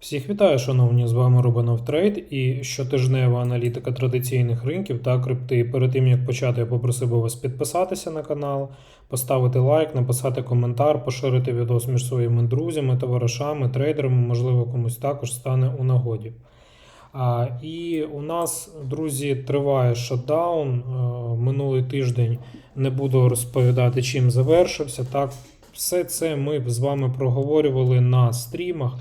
Всіх вітаю, шановні! З вами Рубанов Трейд і щотижнева аналітика традиційних ринків та крипти. Перед тим як почати, я попросив би вас підписатися на канал, поставити лайк, написати коментар, поширити відео між своїми друзями, товаришами, трейдерами, можливо, комусь також стане у нагоді. А, і у нас, друзі, триває шатдаун. Е, Минулий тиждень не буду розповідати, чим завершився. Так, все це ми з вами проговорювали на стрімах.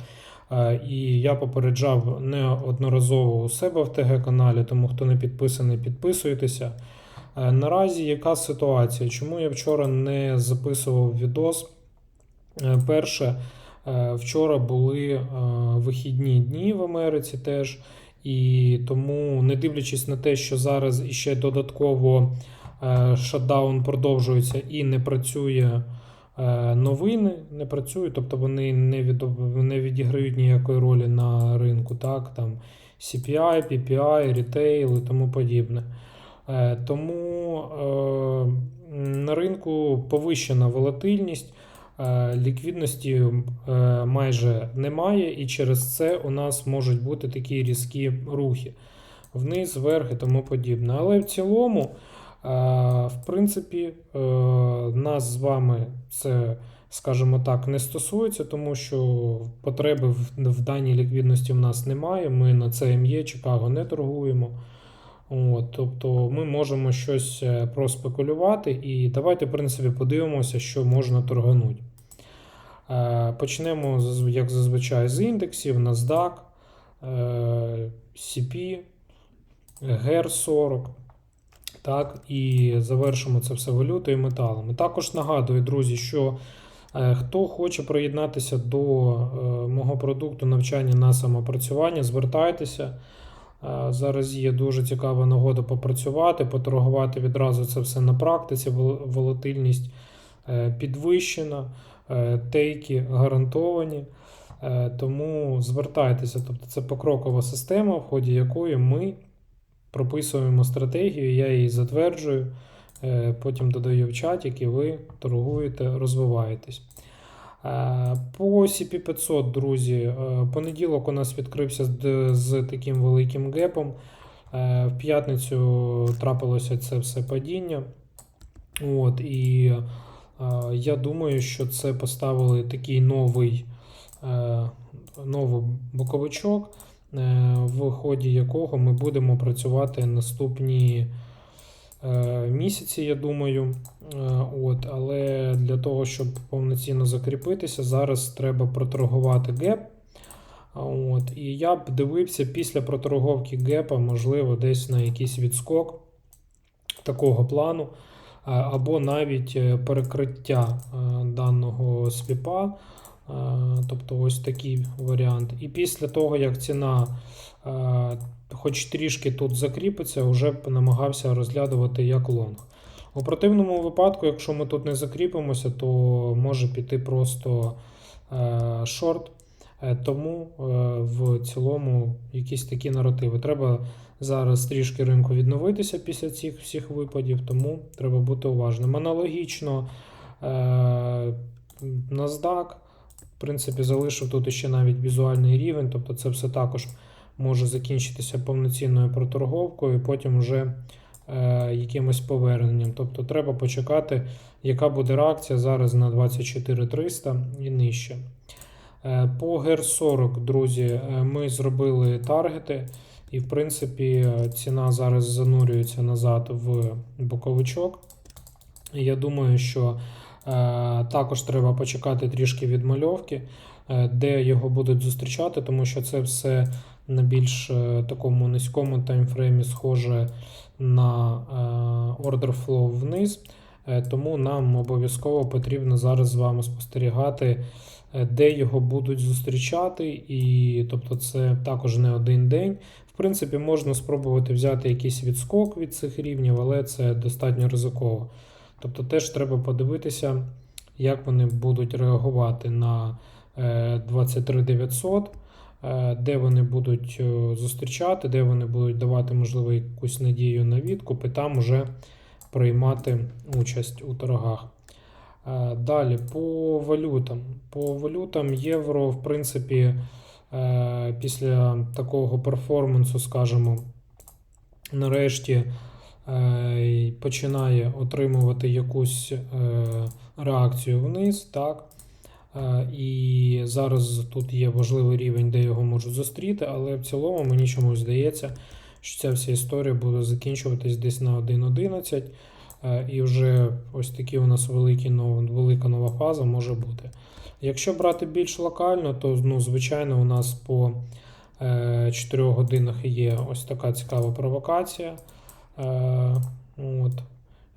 Е, І я попереджав неодноразово у себе в ТГ-каналі, тому хто не підписаний, підписуйтеся. Е, Наразі яка ситуація? Чому я вчора не записував відос? Е, Перше, вчора були вихідні дні в Америці теж. І тому, не дивлячись на те, що зараз іще додатково шатдаун продовжується і не працює новини, не працюють, тобто вони не, від, не відіграють ніякої ролі на ринку, так, там CPI, PPI, рітейл і тому подібне. Е, Тому е, на ринку повищена волатильність, е, ліквідності е, майже немає, і через це у нас можуть бути такі різкі рухи вниз, вверх і тому подібне. Але в цілому, е, в принципі, е, нас з вами це, скажімо так, не стосується, тому що потреби в, даній ліквідності в нас немає. Ми на CME Чикаго не торгуємо. От, тобто ми можемо щось е, проспекулювати, і давайте, в принципі, подивимося, що можна торганути. Е, Почнемо, як зазвичай, з індексів, NASDAQ, CP, GER 40. Так, і завершимо це все валютою і металами. Також нагадую, друзі, що е, хто хоче приєднатися до е, мого продукту навчання на самопрацювання, звертайтеся. Е, Зараз є дуже цікава нагода попрацювати, поторгувати відразу це все на практиці. Волатильність підвищена, тейки гарантовані. Тому звертайтеся. Тобто це покрокова система, в ході якої ми прописуємо стратегію, я її затверджую, е, потім додаю в чатик, і ви торгуєте, розвиваєтесь. Е, По CP500, друзі, е, понеділок у нас відкрився з, з таким великим гепом. В п'ятницю трапилося це все падіння. От, і я думаю, що це поставили такий новий, новий боковичок, в ході якого ми будемо працювати наступні е, місяці, я думаю. Е, От, але для того, щоб повноцінно закріпитися, зараз треба проторгувати геп. От, і я б дивився після проторговки гепа, можливо, десь на якийсь відскок такого плану, або навіть е, перекриття е, даного свіпа. Тобто ось такий варіант. І після того, як ціна хоч трішки тут закріпиться, вже б намагався розглядувати як лонг. У противному випадку, якщо ми тут не закріпимося, то може піти просто е, шорт. Е, Тому е, в цілому якісь такі наративи. Треба зараз трішки ринку відновитися після цих всіх випадів, тому треба бути уважним. Аналогічно NASDAQ, в принципі, залишив тут ще навіть візуальний рівень, тобто це все також може закінчитися повноцінною проторговкою, і потім вже е, якимось поверненням. Тобто треба почекати, яка буде реакція зараз на 24300 і нижче. Е, По GER 40, друзі, е, ми зробили таргети, і в принципі е, ціна зараз занурюється назад в боковичок. Я думаю, що також треба почекати трішки відмальовки, е, де його будуть зустрічати, тому що це все на більш е, такому низькому таймфреймі схоже на е, order flow вниз. Е, Тому нам обов'язково потрібно зараз з вами спостерігати, е, де його будуть зустрічати. І тобто це також не один день. В принципі, можна спробувати взяти якийсь відскок від цих рівнів, але це достатньо ризиково. Тобто теж треба подивитися, як вони будуть реагувати на е, 23900, е, де вони будуть е, зустрічати, де вони будуть давати, можливо, якусь надію на відкуп, і там вже приймати участь у торгах. Е, Далі по валютам. По валютам євро, в принципі, е, після такого перформансу, скажімо, нарешті е, починає отримувати якусь е, реакцію вниз, так. Е, І зараз тут є важливий рівень, де його можуть зустріти, але в цілому мені чомусь здається, що ця вся історія буде закінчуватись десь на 1.11. е, І вже ось такі у нас великі, велика нова фаза може бути. Якщо брати більш локально, то ну, звичайно у нас по 4 годинах є ось така цікава провокація, е, от,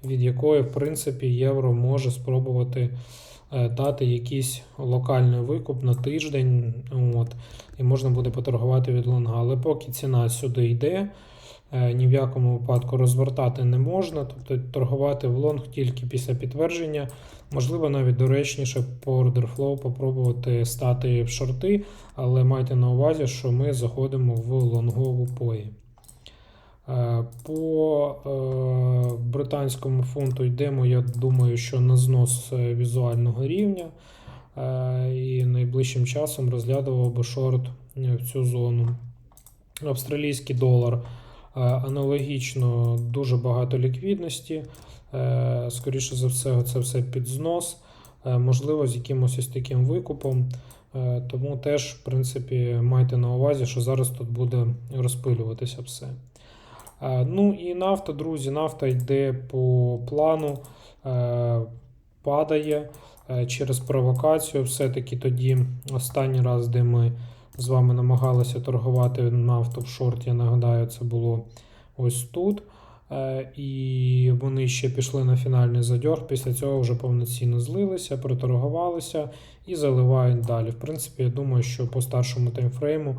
від якої, в принципі, євро може спробувати е, дати якийсь локальний викуп на тиждень, от, і можна буде поторгувати від лонга. Але поки ціна сюди йде, е, ні в якому випадку розвертати не можна, тобто торгувати в лонг тільки після підтвердження. Можливо, навіть доречніше по flow попробувати стати в шорти, але майте на увазі, що ми заходимо в лонгову пої. Е, По е, британському фунту йдемо, я думаю, що на знос е, візуального рівня. І найближчим часом розглядував би шорт в цю зону. Австралійський долар аналогічно дуже багато ліквідності. Скоріше за все, це все під знос, можливо, з якимось ось таким викупом. Тому теж, в принципі, майте на увазі, що зараз тут буде розпилюватися все. Ну і нафта, друзі, нафта йде по плану, е, падає е, через провокацію. Все-таки тоді останній раз, де ми з вами намагалися торгувати нафту в шорт, я нагадаю, це було ось тут. Е, І вони ще пішли на фінальний задьор. Після цього вже повноцінно злилися, проторгувалися і заливають далі. В принципі, я думаю, що по старшому таймфрейму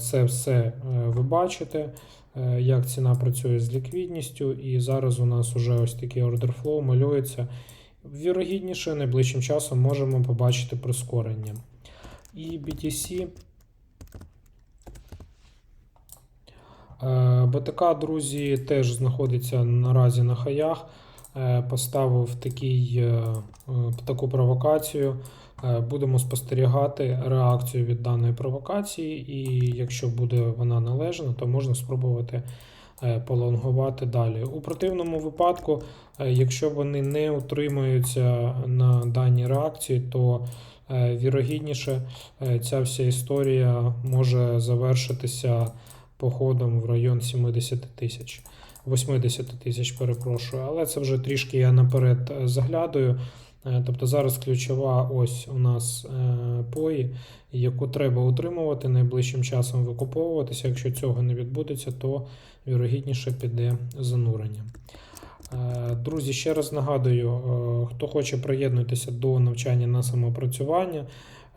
це все е, ви бачите, е, як ціна працює з ліквідністю. І зараз у нас уже ось такий flow малюється. Вірогідніше, найближчим часом можемо побачити прискорення. І BTC. Е, БТК, друзі, теж знаходиться наразі на хаях. Е, Поставив такий, е, е, таку провокацію. Будемо спостерігати реакцію від даної провокації, і якщо буде вона належна, то можна спробувати полонгувати далі. У противному випадку, якщо вони не утримуються на даній реакції, то вірогідніше ця вся історія може завершитися походом в район 70 тисяч. 80 тисяч, перепрошую, але це вже трішки я наперед е, заглядаю. Е, Тобто зараз ключова ось у нас е, пої, яку треба утримувати найближчим часом викуповуватися. Якщо цього не відбудеться, то вірогідніше піде занурення. Друзі, ще раз нагадую, хто хоче приєднутися до навчання на самопрацювання.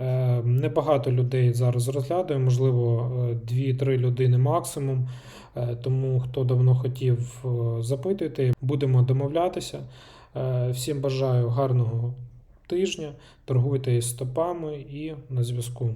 Е, Небагато людей зараз розглядує, можливо, 2-3 людини максимум. Е, Тому хто давно хотів, е, запитуйте, будемо домовлятися. Е, Всім бажаю гарного тижня, торгуйте стопами і на зв'язку.